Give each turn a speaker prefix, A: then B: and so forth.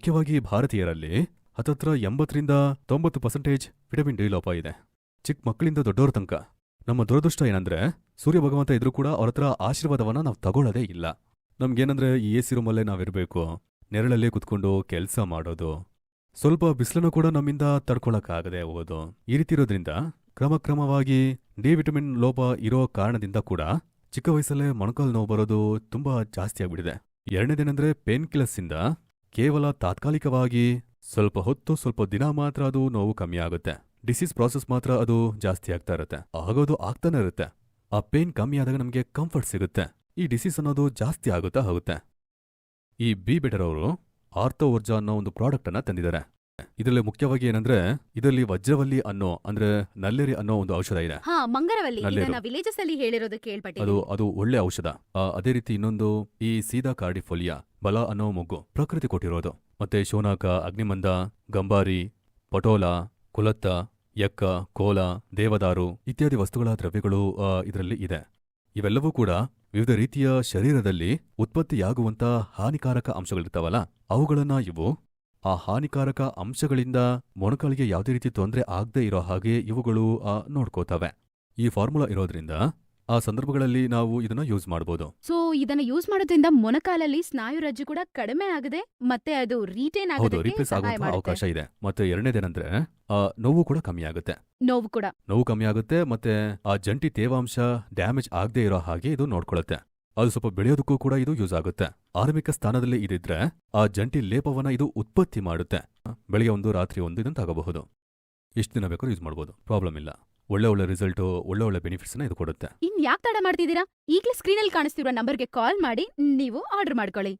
A: ಮುಖ್ಯವಾಗಿ ಭಾರತೀಯರಲ್ಲಿ ಹತ್ತತ್ರ ಎಂಬತ್ತರಿಂದ ತೊಂಬತ್ತು ಪರ್ಸೆಂಟೇಜ್ ವಿಟಮಿನ್ ಡಿ ಲೋಪ ಇದೆ. ಚಿಕ್ಕ ಮಕ್ಕಳಿಂದ ದೊಡ್ಡವರ ತನಕ. ನಮ್ಮ ದುರದೃಷ್ಟ ಏನಂದ್ರೆ, ಸೂರ್ಯ ಭಗವಂತ ಇದ್ರೂ ಕೂಡ ಅವ್ರ ಹತ್ರ ಆಶೀರ್ವಾದವನ್ನ ನಾವು ತಗೊಳ್ಳೋದೇ ಇಲ್ಲ. ನಮ್ಗೇನಂದ್ರೆ ಈ ಎ ಸಿ ರೂಮಲ್ಲೇ ನಾವಿರ್ಬೇಕು. ನೆರಳಲ್ಲೇ ಕುತ್ಕೊಂಡು ಕೆಲಸ ಮಾಡೋದು. ಸ್ವಲ್ಪ ಬಿಸಿಲನ್ನು ಕೂಡ ನಮ್ಮಿಂದ ತಡ್ಕೊಳಕ್ಕಾಗದೆ ಹೋಗೋದು. ಈ ರೀತಿ ಇರೋದ್ರಿಂದ ಕ್ರಮಕ್ರಮವಾಗಿ ಡಿ ವಿಟಮಿನ್ ಲೋಪ ಇರೋ ಕಾರಣದಿಂದ ಕೂಡ ಚಿಕ್ಕ ವಯಸ್ಸಲ್ಲೇ ಮೊಣಕಾಲು ನೋವು ಬರೋದು ತುಂಬಾ ಜಾಸ್ತಿ ಆಗ್ಬಿಟ್ಟಿದೆ. ಎರಡನೇದೇನೆಂದ್ರೆ ಪೇನ್ ಕಿಲ್ಲರ್ಸ್ ಇಂದ ಕೇವಲ ತಾತ್ಕಾಲಿಕವಾಗಿ ಸ್ವಲ್ಪ ಹೊತ್ತು, ಸ್ವಲ್ಪ ದಿನ ಮಾತ್ರ ಅದು ನೋವು ಕಮ್ಮಿ ಆಗುತ್ತೆ. ಡಿಸೀಸ್ ಪ್ರಾಸೆಸ್ ಮಾತ್ರ ಅದು ಜಾಸ್ತಿ ಆಗ್ತಾ ಇರುತ್ತೆ. ಆಗೋದು ಆಗ್ತಾನೆ ಇರುತ್ತೆ. ಆ ಪೇನ್ ಕಮ್ಮಿ ಆದಾಗ ನಮಗೆ ಕಂಫರ್ಟ್ ಸಿಗುತ್ತೆ. ಈ ಡಿಸೀಸ್ ಅನ್ನೋದು ಜಾಸ್ತಿ ಆಗುತ್ತಾ ಹೋಗುತ್ತೆ. ಈ ಬಿ ಬೆಟರ್ ಅವರು ಆರ್ಥೋವರ್ಜಾ ಅನ್ನೋ ಒಂದು ಪ್ರಾಡಕ್ಟ್ ಅನ್ನ ತಂದಿದ್ದಾರೆ. ಇದರಲ್ಲಿ ಮುಖ್ಯವಾಗಿ ಏನಂದ್ರೆ ಇದರಲ್ಲಿ ವಜ್ರವಲ್ಲಿ ಅನ್ನೋ ಅಂದ್ರೆ ನಲ್ಲೇರಿ ಅನ್ನೋ ಒಂದು ಔಷಧ ಇದೆ.
B: ಹಾ ಮಂಗರವಲ್ಲಿ.
A: ನಲ್ಲೇರು.
B: ಇದನ್ನ ವಿಲೇಜಸ್ ಅಲ್ಲಿ ಹೇಳಿರೋದು
A: ಅದು ಅದು ಒಳ್ಳೆ ಔಷಧ. ಆ, ಅದೇ ರೀತಿ ಇನ್ನೊಂದು ಈ ಸೀದಾ ಕಾರ್ಡಿಫೋಲಿಯಾ ಬಲ ಅನ್ನೋ ಮೊಗ್ಗು ಪ್ರಕೃತಿ ಕೊಟ್ಟಿರೋದು. ಮತ್ತೆ ಶೋನಾಕ ಅಗ್ನಿಮಂದ ಗಂಬಾರಿ ಪಟೋಲ ಕುಲತ್ತ ಯಕ್ಕ ಕೋಲ ದೇವದಾರು ಇತ್ಯಾದಿ ವಸ್ತುಗಳ ದ್ರವ್ಯಗಳು ಇದರಲ್ಲಿ ಇದೆ. ಇವೆಲ್ಲವೂ ಕೂಡ ವಿವಿಧ ರೀತಿಯ ಶರೀರದಲ್ಲಿ ಉತ್ಪತ್ತಿಯಾಗುವಂತಹ ಹಾನಿಕಾರಕ ಅಂಶಗಳಿರ್ತಾವಲ್ಲ ಅವುಗಳನ್ನ ಇವು ಆ ಹಾನಿಕಾರಕ ಅಂಶಗಳಿಂದ ಮೊಣಕಾಲಿಗೆ ಯಾವುದೇ ರೀತಿ ತೊಂದರೆ ಆಗದೇ ಇರೋ ಹಾಗೆ ಇವುಗಳು ಆ, ನೋಡ್ಕೋತವೆ. ಈ ಫಾರ್ಮುಲಾ ಇರೋದ್ರಿಂದ ಆ ಸಂದರ್ಭಗಳಲ್ಲಿ ನಾವು ಇದನ್ನ ಯೂಸ್ ಮಾಡಬಹುದು
B: ಸೊ ಇದನ್ನ ಯೂಸ್ ಮಾಡೋದ್ರಿಂದ ಮೊಣಕಾಲಲ್ಲಿ ಸ್ನಾಯು ರಜ್ಜು ಕೂಡ ಕಡಿಮೆ ಆಗದೆ ಮತ್ತೆ ಅದು ರೀಟೇನ್
A: ಹೌದು ರಿಪ್ಲೇಸ್ ಆಗುವಂತಹ ಅವಕಾಶ ಇದೆ. ಮತ್ತೆ ಎರಡನೇದೇನಂದ್ರೆ ಆ, ನೋವು ಕೂಡ ಕಮ್ಮಿ ಆಗುತ್ತೆ.
B: ನೋವು ಕೂಡ.
A: ನೋವು ಕಮ್ಮಿ ಆಗುತ್ತೆ ಮತ್ತೆ ಆ ಜಂಟಿ ತೇವಾಂಶ ಡ್ಯಾಮೇಜ್ ಆಗದೆ ಇರೋ ಹಾಗೆ ಇದು ನೋಡ್ಕೊಳ್ಳುತ್ತೆ ಅದು ಸ್ವಲ್ಪ ಬೆಳೆಯೋದಕ್ಕೂ ಕೂಡ ಇದು ಯೂಸ್ ಆಗುತ್ತೆ. ಆರಂಭಿಕ ಸ್ಥಾನದಲ್ಲಿ ಇದಿದ್ರೆ ಆ ಜಂಟಿ ಲೇಪವನ್ನ ಇದು ಉತ್ಪತ್ತಿ ಮಾಡುತ್ತೆ. ಬೆಳಿಗ್ಗೆ ಒಂದು, ರಾತ್ರಿ ಒಂದು ಇದನ್ನು ತಗೋಬಹುದು ಎಷ್ಟು ದಿನ ಬೇಕಾದ್ರೂ ಯೂಸ್ ಮಾಡ್ಬೋದು. ಪ್ರಾಬ್ಲಮ್ ಇಲ್ಲ. ಒಳ್ಳೆ ಒಳ್ಳೆ ರಿಸಲ್ಟ್, ಒಳ್ಳೆ ಒಳ್ಳೆ ಬೆನಿಫಿಟ್ಸ್ ಇದು ಕೊಡುತ್ತೆ.
B: ಇನ್ ಯಾಕೆ ತಡ ಮಾಡ್ತಿದ್ದೀರಾ? ಈಗಲೇ ಸ್ಕ್ರೀನಲ್ಲಿ ಕಾಣಿಸ್ತಿರೋ ನಂಬರ್ಗೆ ಕಾಲ್ ಮಾಡಿ, ನೀವು ಆರ್ಡರ್ ಮಾಡ್ಕೊಳ್ಳಿ.